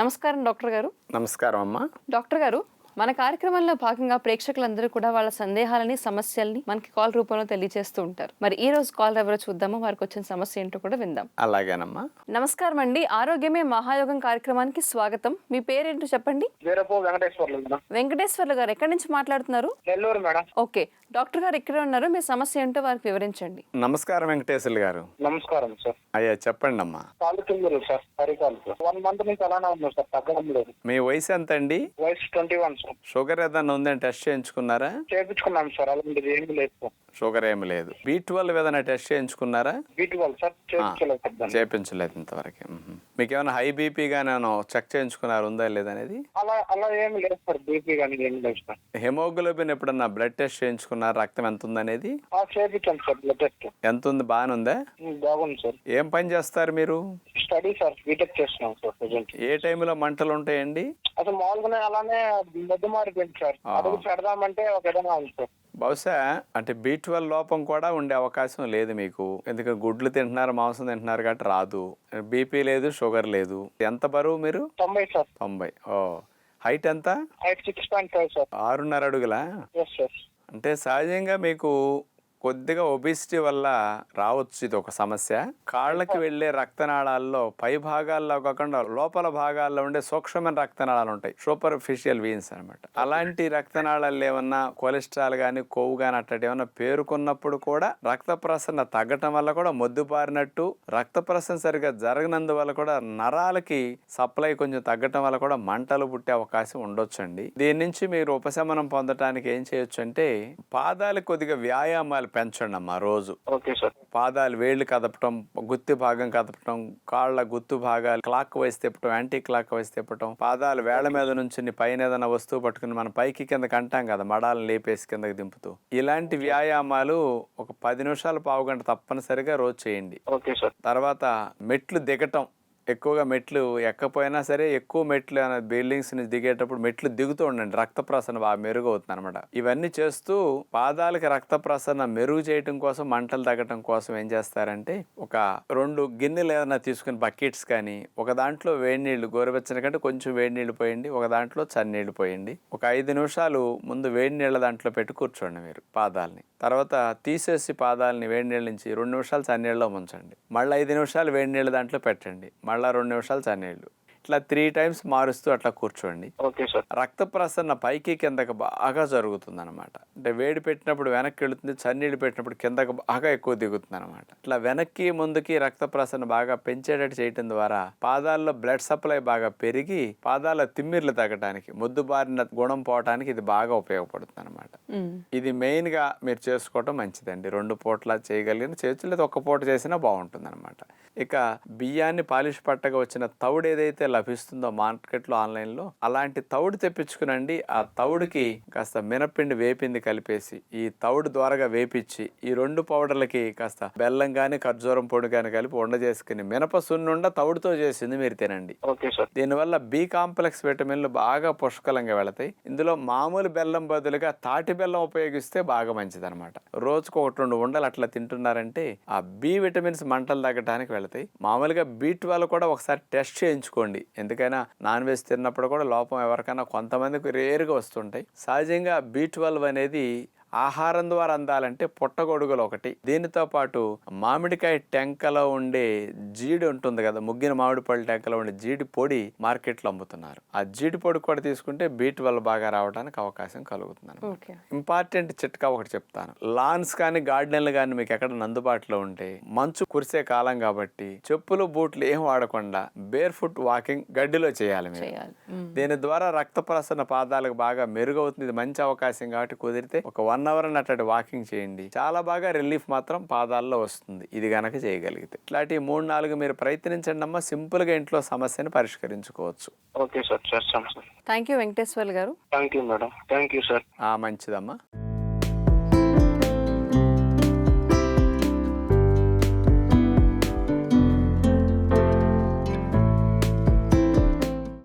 నమస్కారం డాక్టర్ గారు. నమస్కారం అమ్మా. డాక్టర్ గారు మన కార్యక్రమంలో భాగంగా ప్రేక్షకులందరూ కూడా వాళ్ళ సందేహాలని సమస్యల్ని మనకి కాల్ రూపంలో తెలియజేస్తూ ఉంటారు. మరి ఈ రోజు కాల్ ఎవరో చూద్దాము? వారికి వచ్చిన సమస్య ఏంటో కూడా విందాం. అలాగేనమ్మా. నమస్కారం అండి. ఆరోగ్యమే మహాయోగం కార్యక్రమానికి స్వాగతం. మీ పేరేంటో చెప్పండి. వీరపు వెంకటేశ్వర్లు మేడం. వెంకటేశ్వర్లు గారు ఎక్కడి నుంచి మాట్లాడుతున్నారు? నెల్లూరు మేడం. ఓకే. డాక్టర్ గారు ఇక్కడే ఉన్నారు. మీ సమస్య ఏంటో వారికి వివరించండి. నమస్కారం వెంకటేశ్వర్లు గారు. నమస్కారం సార్. అయ్యా చెప్పండి అమ్మా కాలు సార్ హరికాలు సార్. వన్ మంత్ నుంచి అలానే ఉంది సార్ తగ్గడం లేదు. మీ వయసు ఎంత అండి వయసు ట్వంటీ వన్ సార్ షుగర్ ఏదైనా ఉందని టెస్ట్ చేయించుకున్నారా? చేపించుకున్నాం సార్. అలాంటిది ఏమీ లేదు సార్. షుగర్ ఏమి లేదు. బీ ట్వెల్వ్ ఏదైనా టెస్ట్ చేయించుకున్నారా. చేయించలేదు ఇంతవరకు. మీకు ఏమైనా హై బీపీ కానీ చెక్ చేయించుకున్నారు? ఉందా లేదనేది అలా అలా ఏమి లేదు సార్ బీపీ కానీ ఏమి లేదు సార్. హెమోగ్లోబిన్ ఎప్పుడన్నా బ్లడ్ టెస్ట్ చేయించుకున్నారు? రక్తం ఎంత ఉందనేది? ఎంత ఉంది? బాగానే ఉందా? బాగుంది సార్. ఏం పని చేస్తారు మీరు? స్టడీ సార్ బీటెక్ చేస్తున్నాం సార్ ప్రజెంట్. ఏ టైంలో మంటలు ఉంటాయండి? అసలు మామూలుగానే అలానే మారిపోయింది సార్. అడుగు పెడదామంటే ఒక విధంగా ఉంది సార్. బహుశా అంటే బీ ట్వెల్వ్ లోపం కూడా ఉండే అవకాశం లేదు మీకు. ఎందుకంటే గుడ్లు తింటున్నారు మాంసం తింటున్నారు కాబట్టి రాదు. బీపీ లేదు షుగర్ లేదు. ఎంత బరువు మీరు? తొంభై సార్. తొంభై. ఓ. హైట్ ఎంత? Height six point five sir. ఆరున్నర అడుగులా? అంటే సహజంగా మీకు కొద్దిగా ఒబిసిటీ వల్ల రావచ్చు ఇది ఒక సమస్య. కాళ్ళకి వెళ్ళే రక్తనాళాల్లో పై భాగాల్లో కాకుండా లోపల భాగాల్లో ఉండే సూక్ష్మమైన రక్తనాళాలు ఉంటాయి. సూపర్ ఫిషియల్ వీన్స్ అనమాట అలాంటి రక్తనాళాలు ఏమన్నా కొలెస్ట్రాల్ కానీ కొవ్వు కానీ అట్టటి ఏమన్నా పేరుకున్నప్పుడు కూడా రక్త ప్రసరణ తగ్గటం వల్ల కూడా మొద్దుపారినట్టు రక్త ప్రసరణ సరిగా జరగనందువల్ల కూడా నరాలకి సప్లై కొంచెం తగ్గటం వల్ల కూడా మంటలు పుట్టే అవకాశం ఉండొచ్చండి. దీని నుంచి మీరు ఉపశమనం పొందడానికి ఏం చేయొచ్చు అంటే పాదాలు కొద్దిగా వ్యాయామాలు పెంచండి అమ్మా రోజు. Okay sir. పాదాలు వేళ్ళు కదపటం గుత్తి భాగం కదపటం కాళ్ళ గుత్తు భాగాలు క్లాక్ వైస్ తిప్పటం యాంటీ క్లాక్ వైస్ తిప్పటం పాదాలు వేళ్ళ మీద నుంచి పైన ఏదైనా వస్తువు పట్టుకుని మన పైకి కిందకి అంటాం కదా మడాలను లేపేసి కిందకి దింపుతూ. ఇలాంటి వ్యాయామాలు ఒక పది నిమిషాలు పావు గంట తప్పనిసరిగా రోజు చేయండి. Okay sir. తర్వాత మెట్లు దిగటం. ఎక్కువగా మెట్లు ఎక్కపోయినా సరే ఎక్కువ మెట్లు బిల్డింగ్స్ బిల్డింగ్స్ని దిగేటప్పుడు మెట్లు దిగుతూ ఉండండి. రక్త ప్రసరణ బాగా మెరుగవుతుంది అనమాట ఇవన్నీ చేస్తూ పాదాలకి రక్త ప్రసరణ మెరుగు చేయటం కోసం మంటలు తగ్గటం కోసం ఏం చేస్తారంటే ఒక రెండు గిన్నెలు ఏదైనా తీసుకుని బకెట్స్ కానీ ఒక దాంట్లో వేడి నీళ్ళు గోరువెచ్చని కంటే కొంచెం వేడి నీళ్ళు పోయండి ఒక దాంట్లో చన్నీళ్ళు పోయండి. ఒక ఐదు నిమిషాలు ముందు వేడి నీళ్ళ దాంట్లో పెట్టి కూర్చోండి మీరు పాదాలని. తర్వాత తీసేసి పాదాలని వేడి నీళ్ళ నుంచి రెండు నిమిషాలు చన్నీళ్ళలో ముంచండి. మళ్ళీ ఐదు నిమిషాలు వేడి నీళ్ళ దాంట్లో పెట్టండి. మళ్ళీ రెండు నిమిషాలు చన్నీళ్ళు ఇట్లా త్రీ టైమ్స్ మారుస్తూ అట్లా కూర్చోండి. ఓకే సార్ రక్త ప్రసరణ పైకి కిందకి బాగా జరుగుతుంది అనమాట అంటే వేడి పెట్టినప్పుడు వెనక్కి వెళుతుంది చన్నీళ్ళు పెట్టినప్పుడు కిందకి బాగా ఎక్కువ దిగుతుంది అనమాట ఇట్లా వెనక్కి ముందుకి రక్త ప్రసరణ బాగా పెంచేటట్టు చేయటం ద్వారా పాదాల్లో బ్లడ్ సప్లై బాగా పెరిగి పాదాల తిమ్మిర్లు తగ్గడానికి ముద్దుబారిన గుణం పోవటానికి ఇది బాగా ఉపయోగపడుతుంది అనమాట. ఇది మెయిన్గా మీరు చేసుకోవటం మంచిదండి. రెండు పూట్ల చేయగలిగిన చేయొచ్చు లేదా ఒక్క పూట చేసినా బాగుంటుంది అనమాట ఇక బియ్యాన్ని పాలిష్ పట్టగా వచ్చిన తౌడు ఏదైతే లభిస్తుందో మార్కెట్లో ఆన్లైన్లో అలాంటి తౌడు తెప్పించుకునండి. ఆ తౌడుకి కాస్త మినపిండి వేపింది కలిపేసి ఈ తౌడు ద్వారాగా వేపించి ఈ రెండు పౌడర్లకి కాస్త బెల్లం కానీ ఖర్జూరం పొడి కానీ కలిపి వండ చేసుకుని మినప సున్నుండ తౌడుతో చేసింది మీరు తినండి. దీనివల్ల బి కాంప్లెక్స్ విటమిన్లు బాగా పుష్కలంగా వెళతాయి. ఇందులో మామూలు బెల్లం బదులుగా తాటి బెల్లం ఉపయోగిస్తే బాగా మంచిదన్నమాట. రోజుకు ఒకటి రెండు ఉండలు అట్లా తింటున్నారంటే ఆ బి విటమిన్స్ మంటలు తగ్గడానికి వెళతాయి. మామూలుగా బి ట్వెల్వ్ కూడా ఒకసారి టెస్ట్ చేయించుకోండి. ఎందుకైనా నాన్ వెజ్ తిన్నప్పుడు కూడా లోపం ఎవరికైనా కొంతమందికి రేరుగా వస్తుంటాయి. సహజంగా బీ ట్వెల్వ్ అనేది ఆహారం ద్వారా అందాలంటే పుట్టగొడుగులు ఒకటి. దీనితో పాటు మామిడికాయ టెంకలో ఉండే జీడి ఉంటుంది కదా ముగ్గిన మామిడి పళ్ళు టెంకలో ఉండే జీడి పొడి మార్కెట్లో అమ్ముతున్నారు. ఆ జీడి పొడి కూడా తీసుకుంటే బీట్ వల్ల బాగా రావడానికి అవకాశం కలుగుతుంది ఇంపార్టెంట్ చిట్కా ఒకటి చెప్తాను. లాన్స్ కానీ గార్డెన్లు కానీ మీకు ఎక్కడ అందుబాటులో ఉంటే మంచు కురిసే కాలం కాబట్టి చెప్పులు బూట్లు ఏం వాడకుండా బేర్ ఫుట్ వాకింగ్ గడ్డిలో చేయాలి మీరు. దీని ద్వారా రక్త ప్రసరణ పాదాలకు బాగా మెరుగవుతుంది. ఇది మంచి అవకాశం కాబట్టి కుదిరితే ఒక వన్ అవర్ అన్నట్టు వాకింగ్ చేయండి. చాలా బాగా రిలీఫ్ మాత్రం పాదాల్లో వస్తుంది. ఇది గనక చేయగలిగితే. ఇట్లాంటి మూడు నాలుగు మీరు ప్రయత్నించండి అమ్మా. సింపుల్గా ఇంట్లో సమస్యను పరిష్కరించుకోవచ్చు. Okay sir. చేస్తాం సార్. థ్యాంక్ యూ వెంకటేశ్వర్లు గారు. Thank you madam thank you sir ఆ మంచిదమ్మా.